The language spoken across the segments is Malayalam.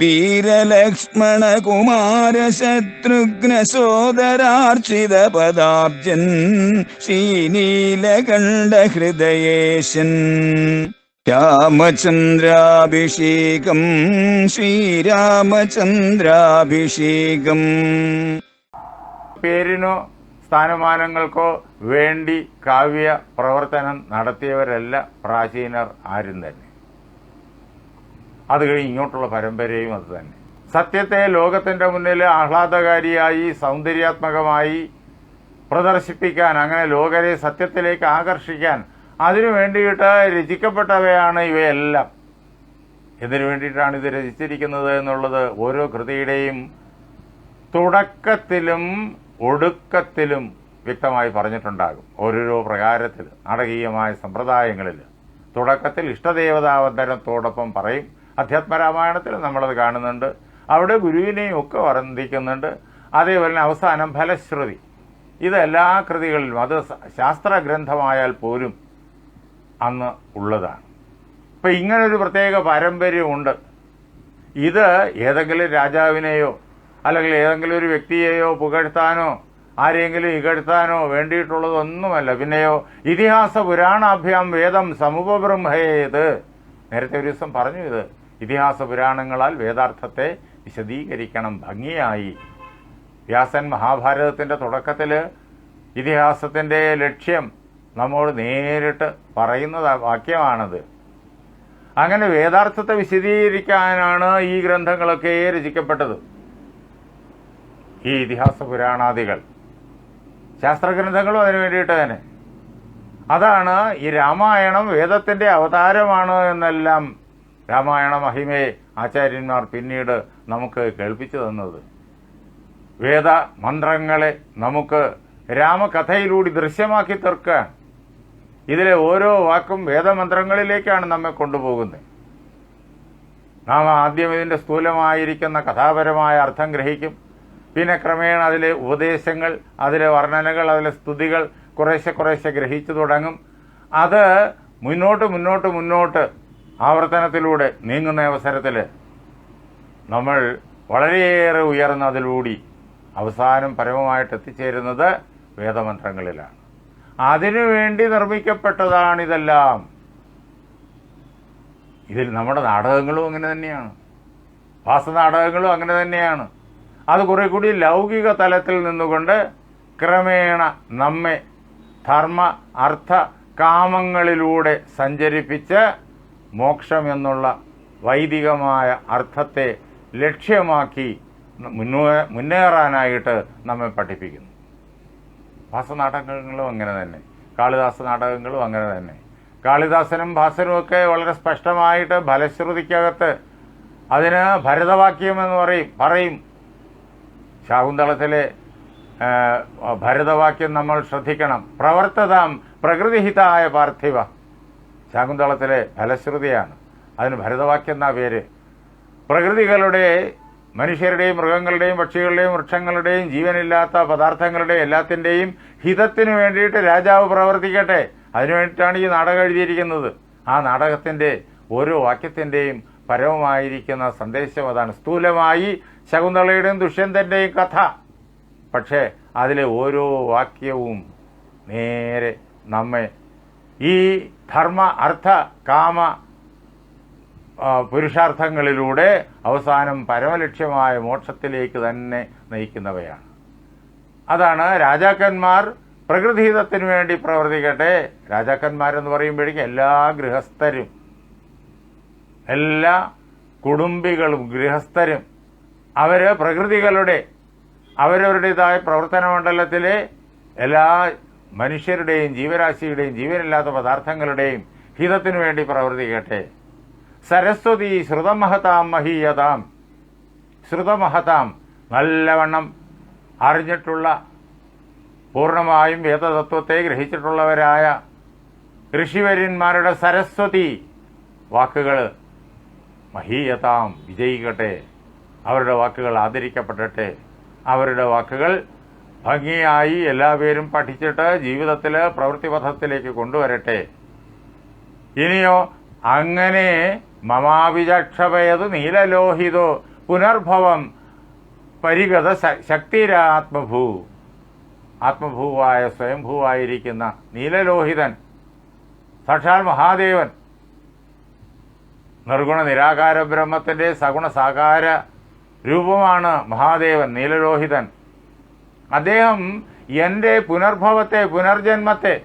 വീരലക്ഷ്മണ കുമാര ശത്രുഘ്ന സോദരാർച്ചിത പദാബ്ജൻ ശ്രീനീലകണ്ഠ ഹൃദയേശൻ രാമചന്ദ്രാഭിഷേകം ശ്രീരാമചന്ദ്രാഭിഷേകം. പേരിനോ സ്ഥാനമാനങ്ങൾക്കോ വേണ്ടി കാവ്യ പ്രവർത്തനം നടത്തിയവരല്ല പ്രാചീനർ ആരും തന്നെ. അത് കഴിഞ്ഞ് ഇങ്ങോട്ടുള്ള പരമ്പരയും അത് തന്നെ. സത്യത്തെ ലോകത്തിന്റെ മുന്നിൽ ആഹ്ലാദകാരിയായി സൗന്ദര്യാത്മകമായി പ്രദർശിപ്പിക്കാൻ അങ്ങനെ ലോകരെ സത്യത്തിലേക്ക് ആകർഷിക്കാൻ അതിനു വേണ്ടിയിട്ട് രചിക്കപ്പെട്ടവയാണ് ഇവയെല്ലാം. എന്തിനു വേണ്ടിയിട്ടാണ് ഇത് രചിച്ചിരിക്കുന്നത് എന്നുള്ളത് ഓരോ കൃതിയുടെയും തുടക്കത്തിലും ഒടുക്കത്തിലും വ്യക്തമായി പറഞ്ഞിട്ടുണ്ടാകും. ഓരോരോ പ്രകാരത്തിൽ നാടകീയമായ സമ്പ്രദായങ്ങളിൽ. തുടക്കത്തിൽ ഇഷ്ടദേവതാവന്തരത്തോടൊപ്പം പറയും അധ്യാത്മരാമായണത്തിൽ നമ്മളത് കാണുന്നുണ്ട്. അവിടെ ഗുരുവിനെയും ഒക്കെ വർദ്ധിക്കുന്നുണ്ട് അതേപോലെ അവസാനം ഫലശ്രുതി. ഇത് എല്ലാ കൃതികളിലും അത് ശാസ്ത്രഗ്രന്ഥമായാൽ പോലും അന്ന് ഉള്ളതാണ്. ഇപ്പം ഇങ്ങനൊരു പ്രത്യേക പാരമ്പര്യമുണ്ട്. ഇത് ഏതെങ്കിലും രാജാവിനെയോ അല്ലെങ്കിൽ ഏതെങ്കിലും ഒരു വ്യക്തിയെയോ പുകഴ്ത്താനോ ആരെങ്കിലും ഇകഴ്ത്താനോ വേണ്ടിയിട്ടുള്ളതൊന്നുമല്ല. പിന്നെയോ ഇതിഹാസ പുരാണാഭ്യാം വേദം സമുപബ്രഹ്മേത് നേരത്തെ ഒരു ദിവസം പറഞ്ഞു ഇത്. ഇതിഹാസ പുരാണങ്ങളാൽ വേദാർത്ഥത്തെ വിശദീകരിക്കണം. ഭംഗിയായി. വ്യാസൻ മഹാഭാരതത്തിന്റെ തുടക്കത്തിൽ ഇതിഹാസത്തിന്റെ ലക്ഷ്യം നമ്മോട് നേരിട്ട് പറയുന്ന വാക്യമാണത്. അങ്ങനെ വേദാർത്ഥത്തെ വിശദീകരിക്കാനാണ് ഈ ഗ്രന്ഥങ്ങളൊക്കെ രചിക്കപ്പെട്ടത്. ഈ ഇതിഹാസ പുരാണാദികൾ. ശാസ്ത്രഗ്രന്ഥങ്ങളും അതിനു വേണ്ടിയിട്ട് തന്നെ. അതാണ് ഈ രാമായണം വേദത്തിന്റെ അവതാരമാണ് എന്നെല്ലാം രാമായണ മഹിമയെ ആചാര്യന്മാർ പിന്നീട് നമുക്ക് കേൾപ്പിച്ചു തന്നത്. വേദ മന്ത്രങ്ങളെ നമുക്ക് രാമകഥയിലൂടെ ദൃശ്യമാക്കി തീർക്കാൻ ഇതിലെ ഓരോ വാക്കും വേദമന്ത്രങ്ങളിലേക്കാണ് നമ്മെ കൊണ്ടുപോകുന്നത്. നാം ആദ്യം ഇതിന്റെ സ്ഥൂലമായിരിക്കുന്ന കഥാപരമായ അർത്ഥം ഗ്രഹിക്കും. പിന്നെ ക്രമേണ അതിലെ ഉപദേശങ്ങൾ അതിലെ വർണനകൾ അതിലെ സ്തുതികൾ കുറേശ്ശെ കുറേശ്ശെ ഗ്രഹിച്ചു തുടങ്ങും. അത് മുന്നോട്ട് മുന്നോട്ട് മുന്നോട്ട് ആവർത്തനത്തിലൂടെ നീങ്ങുന്ന അവസരത്തിൽ നമ്മൾ വളരെയേറെ ഉയർന്നതിലൂടി അവസാനം പരമമായിട്ട് എത്തിച്ചേരുന്നത് വേദമന്ത്രങ്ങളിലാണ് അതിനുവേണ്ടി നിർമ്മിക്കപ്പെട്ടതാണിതെല്ലാം. ഇതിൽ നമ്മുടെ നാടകങ്ങളും അങ്ങനെ തന്നെയാണ്. വാസനാടകങ്ങളും അങ്ങനെ തന്നെയാണ്. അത് കുറെ കൂടി ലൗകിക തലത്തിൽ നിന്നുകൊണ്ട് ക്രമേണ നമ്മെ ധർമ്മ അർത്ഥ കാമങ്ങളിലൂടെ സഞ്ചരിപ്പിച്ച് മോക്ഷം എന്നുള്ള വൈദികമായ അർത്ഥത്തെ ലക്ഷ്യമാക്കി മുന്നേ മുന്നേറാനായിട്ട് നമ്മെ പഠിപ്പിക്കുന്നു. ഭാസനാടകങ്ങളും അങ്ങനെ തന്നെ. കാളിദാസ നാടകങ്ങളും അങ്ങനെ തന്നെ. കാളിദാസനും ഭാസനും ഒക്കെ വളരെ സ്പഷ്ടമായിട്ട് ഫലശ്രുതിക്കകത്ത് അതിന് ഭരതവാക്യം എന്ന് പറയും പറയും. ശാകുന്തളത്തിലെ ഭരതവാക്യം നമ്മൾ ശ്രദ്ധിക്കണം. പ്രവർത്തതാം പ്രകൃതിഹിതായ പാർത്ഥിവ. ശാകുന്തളത്തിലെ ഫലശ്രുതിയാണ്. അതിന് ഭരതവാക്യം എന്നാ പേര്? പ്രകൃതികളുടെ മനുഷ്യരുടെയും മൃഗങ്ങളുടെയും പക്ഷികളുടെയും വൃക്ഷങ്ങളുടെയും ജീവനില്ലാത്ത പദാർത്ഥങ്ങളുടെയും എല്ലാത്തിന്റെയും ഹിതത്തിനു വേണ്ടിയിട്ട് രാജാവ് പ്രവർത്തിക്കട്ടെ. അതിനു വേണ്ടിയിട്ടാണ് ഈ നാടകം എഴുതിയിരിക്കുന്നത്. ആ നാടകത്തിന്റെ ഓരോ വാക്യത്തിന്റെയും പരമമായിരിക്കുന്ന സന്ദേശം അതാണ്. സ്ഥൂലമായി ശകുന്തളയുടെയും ദുഷ്യന്തന്റെയും കഥ. പക്ഷേ അതിലെ ഓരോ വാക്യവും നേരെ നമ്മെ ഈ ധർമ്മ അർത്ഥ കാമ പുരുഷാർത്ഥങ്ങളിലൂടെ അവസാനം പരമലക്ഷ്യമായ മോക്ഷത്തിലേക്ക് തന്നെ നയിക്കുന്നവയാണ്. അതാണ് രാജാക്കന്മാർ പ്രകൃതിഹിതത്തിനു വേണ്ടി പ്രവർത്തിക്കട്ടെ. രാജാക്കന്മാരെന്ന് പറയുമ്പോഴേക്കും എല്ലാ ഗൃഹസ്ഥരും എല്ലാ കുടുംബികളും ഗൃഹസ്ഥരും അവർ പ്രകൃതികളുടെ അവരവരുടേതായ പ്രവർത്തന മണ്ഡലത്തിലെ എല്ലാ മനുഷ്യരുടെയും ജീവരാശിയുടെയും ജീവനില്ലാത്ത പദാർത്ഥങ്ങളുടെയും ഹിതത്തിനു വേണ്ടി പ്രവർത്തിക്കട്ടെ സരസ്വതി ശ്രുതമഹതാം മഹീയതാം. ശ്രുതമഹതാം നല്ലവണ്ണം അറിഞ്ഞിട്ടുള്ള പൂർണമായും വേദതത്വത്തെ ഗ്രഹിച്ചിട്ടുള്ളവരായ ഋഷിവര്യന്മാരുടെ സരസ്വതി വാക്കുകൾ മഹീയതാം വിജയിക്കട്ടെ. അവരുടെ വാക്കുകൾ ആദരിക്കപ്പെടട്ടെ. അവരുടെ വാക്കുകൾ ഭംഗിയായി എല്ലാവരും പഠിച്ചിട്ട് ജീവിതത്തിൽ പ്രവൃത്തിപഥത്തിലേക്ക് കൊണ്ടുവരട്ടെ. ഇനിയോ അങ്ങനെ മമാവിചക്ഷപയത് നീലലോഹിതോ പുനർഭവം പരിഗത ശക്തിരാത്മഭൂ. ആത്മഭൂവായ സ്വയംഭൂവായിരിക്കുന്ന നീലലോഹിതൻ സാക്ഷാൽ മഹാദേവൻ നിർഗുണ നിരാകാര ബ്രഹ്മത്തിന്റെ സഗുണ സാകാര രൂപമാണ് മഹാദേവൻ നീലലോഹിതൻ. അദ്ദേഹം എന്റെ പുനർഭവത്തെ പുനർജന്മത്തെ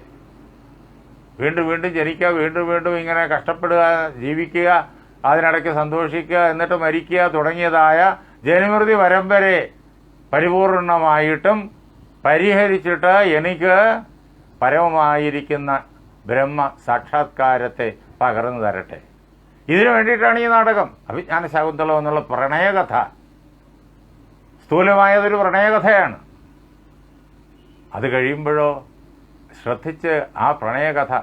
വീണ്ടും വീണ്ടും ജനിക്കുക വീണ്ടും വീണ്ടും ഇങ്ങനെ കഷ്ടപ്പെടുക ജീവിക്കുക അതിനിടയ്ക്ക് സന്തോഷിക്കുക എന്നിട്ട് മരിക്കുക തുടങ്ങിയതായ ജനമൃതി വരെ പരിപൂർണമായിട്ടും പരിഹരിച്ചിട്ട് എനിക്ക് പരമമായിരിക്കുന്ന ബ്രഹ്മ സാക്ഷാത്കാരത്തെ പകർന്നു തരട്ടെ. ഇതിനു വേണ്ടിയിട്ടാണ് ഈ നാടകം. അഭിജ്ഞാന ശാകുന്തളം എന്നുള്ള പ്രണയകഥ. സ്ഥൂലമായതൊരു പ്രണയകഥയാണ്. അത് കഴിയുമ്പോഴോ ശ്രദ്ധിച്ച് ആ പ്രണയകഥ.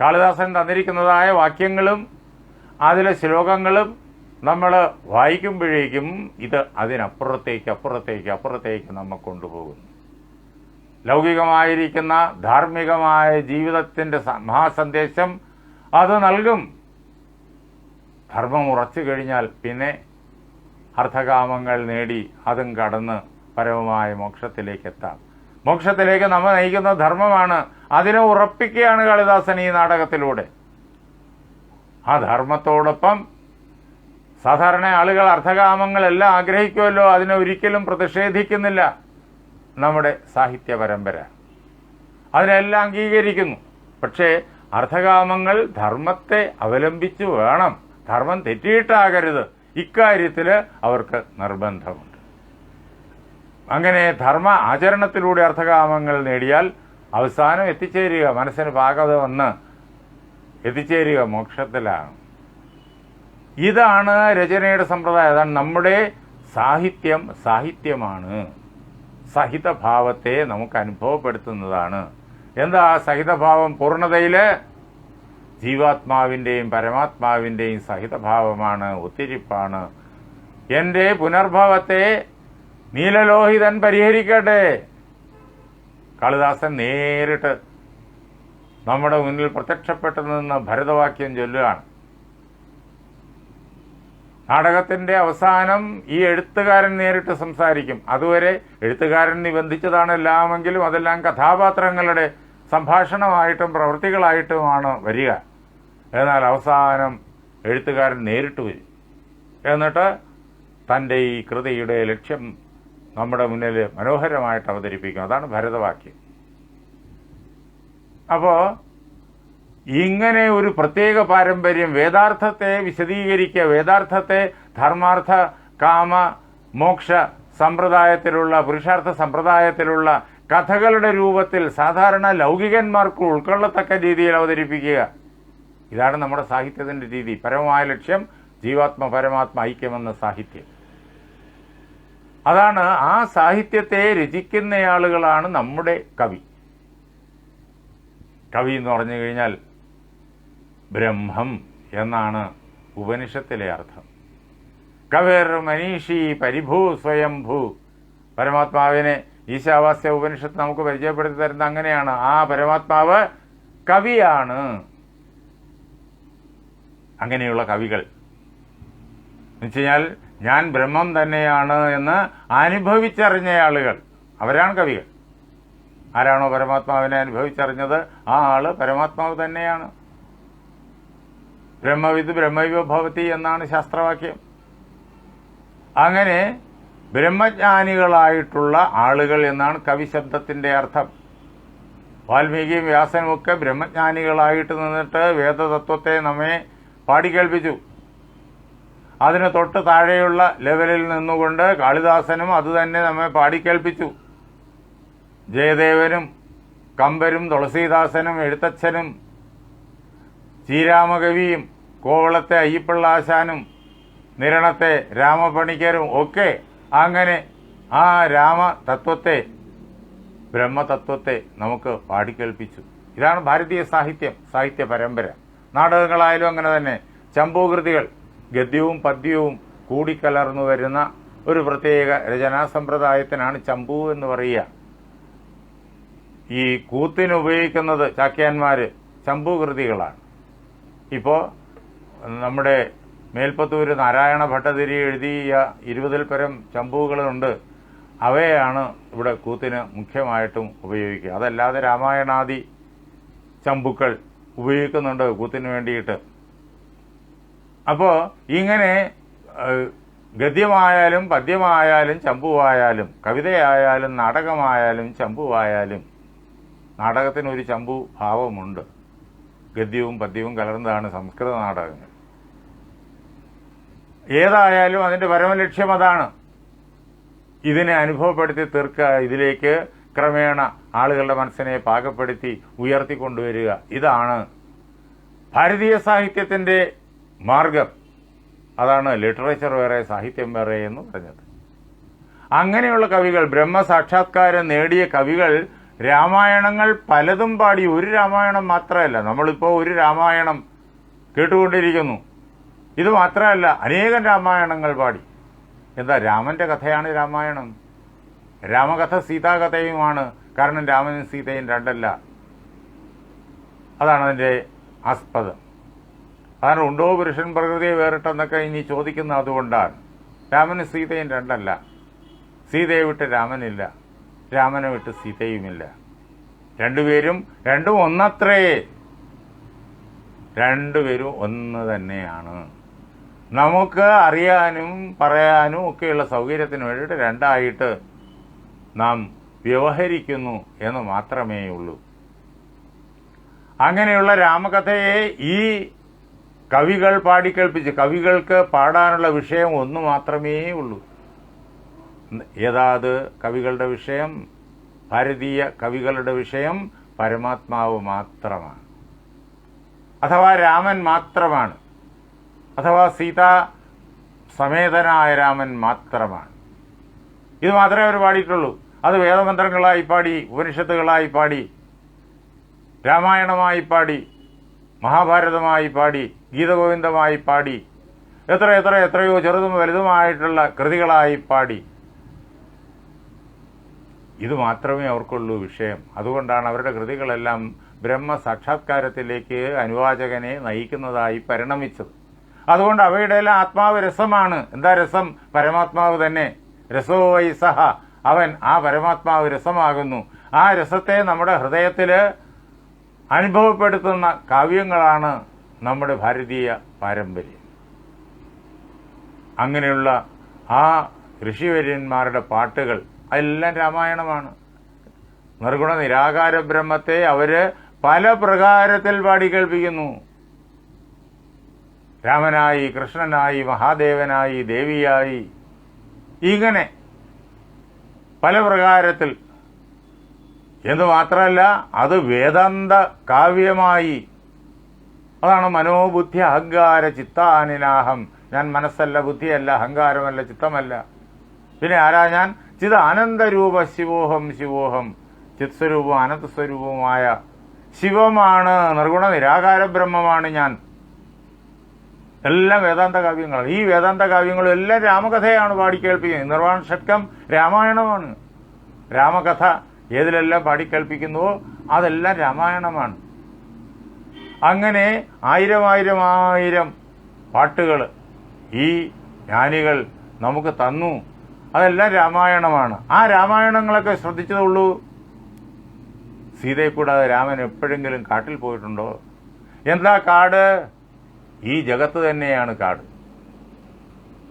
കാളിദാസൻ തന്നിരിക്കുന്നതായ വാക്യങ്ങളും അതിലെ ശ്ലോകങ്ങളും നമ്മൾ വായിക്കുമ്പോഴേക്കും ഇത് അതിനപ്പുറത്തേക്ക് അപ്പുറത്തേക്ക് അപ്പുറത്തേക്ക് നമ്മൾ കൊണ്ടുപോകുന്നു. ലൗകികമായിരിക്കുന്ന ധാർമ്മികമായ ജീവിതത്തിന്റെ മഹാസന്ദേശം അത് നൽകും. ധർമ്മം ഉറച്ചു കഴിഞ്ഞാൽ പിന്നെ അർത്ഥകാമങ്ങൾ നേടി അതും കടന്ന് പരമമായ മോക്ഷത്തിലേക്ക് എത്താം. മോക്ഷത്തിലേക്ക് നമ്മെ നയിക്കുന്ന ധർമ്മമാണ്. അതിനെ ഉറപ്പിക്കുകയാണ് കാളിദാസൻ ഈ നാടകത്തിലൂടെ. ആ ധർമ്മത്തോടൊപ്പം സാധാരണ ആളുകൾ അർത്ഥകാമങ്ങളെല്ലാം ആഗ്രഹിക്കുമല്ലോ അതിനെ ഒരിക്കലും പ്രതിഷേധിക്കുന്നില്ല നമ്മുടെ സാഹിത്യ പരമ്പര. അതിനെല്ലാം അംഗീകരിക്കുന്നു. പക്ഷേ അർത്ഥകാമങ്ങൾ ധർമ്മത്തെ അവലംബിച്ചു വേണം. ധർമ്മം തെറ്റിയിട്ടാകരുത്. ഇക്കാര്യത്തിൽ അവർക്ക് നിർബന്ധമുണ്ട്. അങ്ങനെ ധർമ്മ ആചരണത്തിലൂടെ അർത്ഥകാമങ്ങൾ നേടിയാൽ അവസാനം എത്തിച്ചേരുക മനസ്സിന് പാകത വന്ന് എത്തിച്ചേരുക മോക്ഷത്തിലാണ്. ഇതാണ് രചനയുടെ സമ്പ്രദായം. അതാണ് നമ്മുടെ സാഹിത്യം സാഹിത്യമാണ്. സഹിതഭാവത്തെ നമുക്ക് അനുഭവപ്പെടുത്തുന്നതാണ്. എന്താ സഹിതഭാവം പൂർണതയിൽ ജീവാത്മാവിന്റെയും പരമാത്മാവിന്റെയും സഹിതഭാവമാണ് ഒത്തിരിപ്പാണ്. എന്റെ പുനർഭവത്തെ നീലലോഹിതൻ പരിഹരിക്കട്ടെ. കാളിദാസൻ നേരിട്ട് നമ്മുടെ മുന്നിൽ പ്രത്യക്ഷപ്പെട്ടു നിന്ന് ഭരതവാക്യം ചൊല്ലുകയാണ്. നാടകത്തിന്റെ അവസാനം ഈ എഴുത്തുകാരൻ നേരിട്ട് സംസാരിക്കും. അതുവരെ എഴുത്തുകാരൻ നിബന്ധിച്ചതാണ് എല്ലാമെങ്കിലും അതെല്ലാം കഥാപാത്രങ്ങളുടെ സംഭാഷണമായിട്ടും പ്രവൃത്തികളായിട്ടുമാണ് വരിക. എന്നാൽ അവസാനം എഴുത്തുകാരൻ നേരിട്ട് വരും. എന്നിട്ട് തന്റെ ഈ കൃതിയുടെ ലക്ഷ്യം നമ്മുടെ മുന്നിൽ മനോഹരമായിട്ട് അവതരിപ്പിക്കും. അതാണ് ഭരതവാക്യം. അപ്പോൾ ഇങ്ങനെ ഒരു പ്രത്യേക പാരമ്പര്യം വേദാർത്ഥത്തെ വിശദീകരിക്കുക വേദാർത്ഥത്തെ ധർമാർത്ഥ കാമ മോക്ഷ സമ്പ്രദായത്തിലുള്ള പുരുഷാർത്ഥ സമ്പ്രദായത്തിലുള്ള കഥകളുടെ രൂപത്തിൽ സാധാരണ ലൗകികന്മാർക്ക് ഉൾക്കൊള്ളത്തക്ക രീതിയിൽ അവതരിപ്പിക്കുക. ഇതാണ് നമ്മുടെ സാഹിത്യത്തിന്റെ രീതി. പരമമായ ലക്ഷ്യം ജീവാത്മ പരമാത്മ ഐക്യമെന്ന സാഹിത്യം. അതാണ് ആ സാഹിത്യത്തെ രചിക്കുന്ന ആളുകളാണ് നമ്മുടെ കവി. കവി എന്ന് പറഞ്ഞു കഴിഞ്ഞാൽ ബ്രഹ്മം എന്നാണ് ഉപനിഷത്തിലെ അർത്ഥം. കവിർ മനീഷി പരിഭൂ സ്വയംഭൂ. പരമാത്മാവിനെ ഈശാവാസ്യ ഉപനിഷത്ത് നമുക്ക് പരിചയപ്പെടുത്തി തരുന്ന അങ്ങനെയാണ്. ആ പരമാത്മാവ് കവിയാണ്. അങ്ങനെയുള്ള കവികൾ. എന്നുവെച്ചുകഴിഞ്ഞാൽ ഞാൻ ബ്രഹ്മം തന്നെയാണ് എന്ന് അനുഭവിച്ചറിഞ്ഞ ആളുകൾ. അവരാണ് കവികൾ. ആരാണോ പരമാത്മാവിനെ അനുഭവിച്ചറിഞ്ഞത്? ആ ആൾ പരമാത്മാവ് തന്നെയാണ്. ബ്രഹ്മവിദ് ബ്രഹ്മൈവ ഭവതി എന്നാണ് ശാസ്ത്രവാക്യം. അങ്ങനെ ബ്രഹ്മജ്ഞാനികളായിട്ടുള്ള ആളുകൾ എന്നാണ് കവിശബ്ദത്തിന്റെ അർത്ഥം. വാൽമീകിയും വ്യാസനുമൊക്കെ ബ്രഹ്മജ്ഞാനികളായിട്ട് നിന്നിട്ട് വേദതത്വത്തെ നമ്മെ പാടിക്കേൾപ്പിച്ചു. അതിന് തൊട്ട് താഴെയുള്ള ലെവലിൽ നിന്നുകൊണ്ട് കാളിദാസനും അതുതന്നെ നമ്മെ പാടിക്കേൾപ്പിച്ചു ജയദേവനും കമ്പരും തുളസീദാസനും എഴുത്തച്ഛനും ശ്രീരാമകവിയും കോവളത്തെ അയ്യപ്പിള്ളാശാനും നിരണത്തെ രാമപണിക്കരും ഒക്കെ അങ്ങനെ ആ രാമ തത്വത്തെ ബ്രഹ്മതത്വത്തെ നമുക്ക് പാടിക്കേൾപ്പിച്ചു ഇതാണ് ഭാരതീയ സാഹിത്യം സാഹിത്യ പരമ്പര. നാടകങ്ങളായാലും അങ്ങനെ തന്നെ. ചമ്പൂകൃതികൾ ഗദ്യവും പദ്യവും കൂടിക്കലർന്നു വരുന്ന ഒരു പ്രത്യേക രചനാ സമ്പ്രദായത്തിനാണ് ചമ്പു എന്ന് പറയുക. ഈ കൂത്തിന് ഉപയോഗിക്കുന്നത് ചാക്യാന്മാർ ചമ്പു കൃതികളാണ്. ഇപ്പോൾ നമ്മുടെ മേൽപ്പത്തൂര് നാരായണ ഭട്ടതിരി എഴുതിയ ഇരുപതിൽ പരം ചമ്പുകളുണ്ട്. അവയാണ് ഇവിടെ കൂത്തിന് മുഖ്യമായിട്ടും ഉപയോഗിക്കുക. അതല്ലാതെ രാമായണാദി ചമ്പുക്കൾ ഉപയോഗിക്കുന്നുണ്ട് കൂത്തിന് വേണ്ടിയിട്ട്. അപ്പോൾ ഇങ്ങനെ ഗദ്യമായാലും പദ്യമായാലും ചമ്പുവായാലും കവിതയായാലും നാടകമായാലും ചമ്പുവായാലും നാടകത്തിന് ഒരു ചമ്പു ഭാവമുണ്ട്. ഗദ്യവും പദ്യവും കലർന്നതാണ് സംസ്കൃത നാടകങ്ങൾ. ഏതായാലും അതിന്റെ പരമലക്ഷ്യം അതാണ്. ഇതിനെ അനുഭവപ്പെടുത്തി തീർക്കുക ഇതിലേക്ക് ക്രമേണ ആളുകളുടെ മനസ്സിനെ പാകപ്പെടുത്തി ഉയർത്തിക്കൊണ്ടുവരിക. ഇതാണ് ഭാരതീയ സാഹിത്യത്തിന്റെ മാർഗം. അതാണ് ലിറ്ററേച്ചർ വേറെ സാഹിത്യം വേറെ എന്ന് പറഞ്ഞത്. അങ്ങനെയുള്ള കവികൾ ബ്രഹ്മസാക്ഷാത്കാരം നേടിയ കവികൾ രാമായണങ്ങൾ പലതും പാടി. ഒരു രാമായണം മാത്രമല്ല നമ്മളിപ്പോൾ ഒരു രാമായണം കേട്ടുകൊണ്ടിരിക്കുന്നു. ഇത് മാത്രമല്ല അനേകം രാമായണങ്ങൾ പാടി. എന്താ രാമന്റെ കഥയാണ് രാമായണം. രാമകഥ സീതാകഥയുമാണ്. കാരണം രാമനും സീതയും രണ്ടല്ല. അതാണ് അതിന്റെ ആസ്പദം. അതാണ് ഉണ്ടോ പുരുഷൻ പ്രകൃതിയെ വേറിട്ടെന്നൊക്കെ ഇനി ചോദിക്കുന്ന അതുകൊണ്ടാണ്. രാമന് സീതയും രണ്ടല്ല. സീതയെ വിട്ട് രാമനില്ല. രാമനെ വിട്ട് സീതയുമില്ല. രണ്ടുപേരും രണ്ടും ഒന്നത്രേ. രണ്ടുപേരും ഒന്ന് തന്നെയാണ്. നമുക്ക് അറിയാനും പറയാനും ഒക്കെയുള്ള സൗകര്യത്തിന് വേണ്ടിയിട്ട് രണ്ടായിട്ട് നാം വ്യവഹരിക്കുന്നു എന്ന് മാത്രമേ ഉള്ളൂ അങ്ങനെയുള്ള രാമകഥയെ ഈ കവികൾ പാടിക്കേൾപ്പിച്ച് കവികൾക്ക് പാടാനുള്ള വിഷയം ഒന്ന് മാത്രമേ ഉള്ളൂ. ഏതാത് കവികളുടെ വിഷയം ഭാരതീയ കവികളുടെ വിഷയം പരമാത്മാവ് മാത്രമാണ്. അഥവാ രാമൻ മാത്രമാണ്. അഥവാ സീത സമേതനായ രാമൻ മാത്രമാണ്. ഇത് മാത്രമേ അവർ പാടിയിട്ടുള്ളൂ. അത് വേദമന്ത്രങ്ങളായി പാടി ഉപനിഷത്തുകളായി പാടി രാമായണമായി പാടി മഹാഭാരതമായി പാടി ഗീതഗോവിന്ദമായി പാടി എത്ര എത്ര എത്രയോ ചെറുതും വലുതുമായിട്ടുള്ള കൃതികളായി പാടി. ഇത് മാത്രമേ അവർക്കുള്ളൂ വിഷയം. അതുകൊണ്ടാണ് അവരുടെ കൃതികളെല്ലാം ബ്രഹ്മ സാക്ഷാത്കാരത്തിലേക്ക് അനുവാചകനെ നയിക്കുന്നതായി പരിണമിച്ചത്. അതുകൊണ്ട് അവയുടെ എല്ലാം ആത്മാവ് രസമാണ്. എന്താ രസം? പരമാത്മാവ് തന്നെ. രസോ വൈ സഹ. അവൻ ആ പരമാത്മാവ് രസമാകുന്നു. ആ രസത്തെ നമ്മുടെ ഹൃദയത്തിൽ അനുഭവപ്പെടുത്തുന്ന കാവ്യങ്ങളാണ് നമ്മുടെ ഭാരതീയ പാരമ്പര്യം. അങ്ങനെയുള്ള ആ ഋഷിവര്യന്മാരുടെ പാട്ടുകൾ അതെല്ലാം രാമായണമാണ്. നിർഗുണ നിരാകാര ബ്രഹ്മത്തെ അവർ പല പ്രകാരത്തിൽ പാടി കേൾപ്പിക്കുന്നു. രാമനായി കൃഷ്ണനായി മഹാദേവനായി ദേവിയായി ഇങ്ങനെ പല പ്രകാരത്തിൽ എന്ന് മാത്രമല്ല അത് വേദാന്ത കാവ്യമായി. അതാണ് മനോബുദ്ധി അഹങ്കാര ചിത്താനിനാഹം ഞാൻ മനസ്സല്ല ബുദ്ധിയല്ല അഹങ്കാരമല്ല ചിത്തമല്ല. പിന്നെ ആരാ ഞാൻ? ചിത് ആനന്ദരൂപ ശിവോഹം ശിവോഹം. ചിത്സ്വരൂപം അനന്തസ്വരൂപവുമായ ശിവമാണ് നിർഗുണ നിരാകാര ബ്രഹ്മമാണ് ഞാൻ. എല്ലാം വേദാന്ത കാവ്യങ്ങളാണ് ഈ വേദാന്ത കാവ്യങ്ങളും എല്ലാം രാമകഥയാണ് പാടിക്കേൾപ്പിക്കുന്നത് നിർവാണ ഷട്കം രാമായണമാണ്. രാമകഥ ഏതിലെല്ലാം പാടിക്കേൾപ്പിക്കുന്നുവോ അതെല്ലാം രാമായണമാണ്. അങ്ങനെ ആയിരം ആയിരം ആയിരം പാട്ടുകൾ ഈ ജ്ഞാനികൾ നമുക്ക് തന്നു. അതെല്ലാം രാമായണമാണ്. ആ രാമായണങ്ങളൊക്കെ ശ്രദ്ധിച്ചതുള്ളൂ സീതയെ കൂടാതെ രാമൻ എപ്പോഴെങ്കിലും കാട്ടിൽ പോയിട്ടുണ്ടോ? എന്താ കാട്? ഈ ജഗത്ത് തന്നെയാണ് കാട്.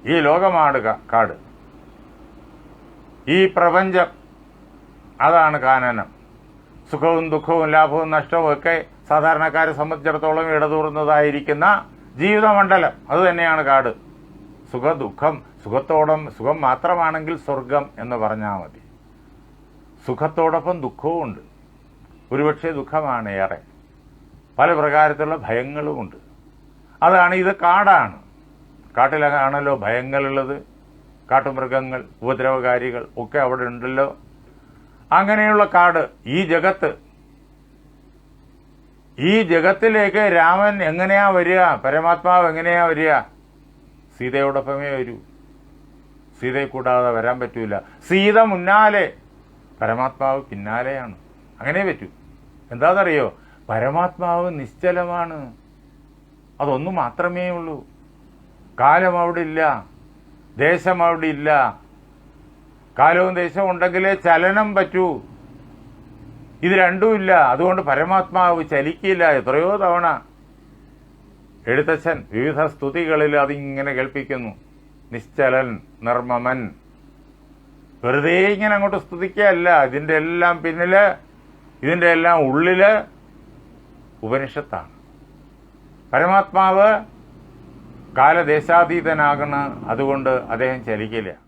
ഈ ലോകമാണ് കാട്. ഈ പ്രപഞ്ചം അതാണ് കാനനം. സുഖവും ദുഃഖവും ലാഭവും നഷ്ടവും ഒക്കെ സാധാരണക്കാരെ സംബന്ധിച്ചിടത്തോളം ഇടതൂർന്നതായിരിക്കുന്ന ജീവിതമണ്ഡലം. അത് തന്നെയാണ് കാട്. സുഖ ദുഃഖം സുഖത്തോടം സുഖം മാത്രമാണെങ്കിൽ സ്വർഗം എന്ന് പറഞ്ഞാൽ മതി. സുഖത്തോടൊപ്പം ദുഃഖവും ഉണ്ട്. ഒരുപക്ഷെ ദുഃഖമാണ് ഏറെ. പല പ്രകാരത്തിലുള്ള ഭയങ്ങളുമുണ്ട് അതാണ് ഇത് കാടാണ്. കാട്ടിലാണല്ലോ ഭയങ്ങളുള്ളത്. കാട്ടുമൃഗങ്ങൾ ഉപദ്രവകാരികൾ ഒക്കെ അവിടെ ഉണ്ടല്ലോ. അങ്ങനെയുള്ള കാട് ഈ ജഗത്ത്. ഈ ജഗത്തിലേക്ക് രാമൻ എങ്ങനെയാ വരിക? പരമാത്മാവ് എങ്ങനെയാ വരിക? സീതയോടൊപ്പമേ വരൂ. സീതയെ കൂടാതെ വരാൻ പറ്റൂല. സീത മുന്നാലെ പരമാത്മാവ് പിന്നാലെയാണ്. അങ്ങനെ പറ്റൂ. എന്താണെന്നറിയോ പരമാത്മാവ് നിശ്ചലമാണ്. അതൊന്നു മാത്രമേ ഉള്ളൂ കാലം അവിടെ ഇല്ല. ദേശം അവിടെ ഇല്ല. കാലവും ദേശവും ഉണ്ടെങ്കിലേ ചലനം പറ്റൂ. ഇത് രണ്ടുമില്ല അതുകൊണ്ട് പരമാത്മാവ് ചലിക്കില്ല. എത്രയോ തവണ എഴുത്തച്ഛൻ വിവിധ സ്തുതികളിൽ അതിങ്ങനെ കേൾപ്പിക്കുന്നു. നിശ്ചലൻ നിർമ്മമൻ. വെറുതെ ഇങ്ങനെ അങ്ങോട്ട് സ്തുതിക്കുകയല്ല. ഇതിന്റെ എല്ലാം പിന്നിൽ ഇതിന്റെ എല്ലാം ഉള്ളിൽ ഉപനിഷത്താണ്. പരമാത്മാവ് കാലദേശാതീതനാകണ. അതുകൊണ്ട് അദ്ദേഹം ചലിക്കില്ല.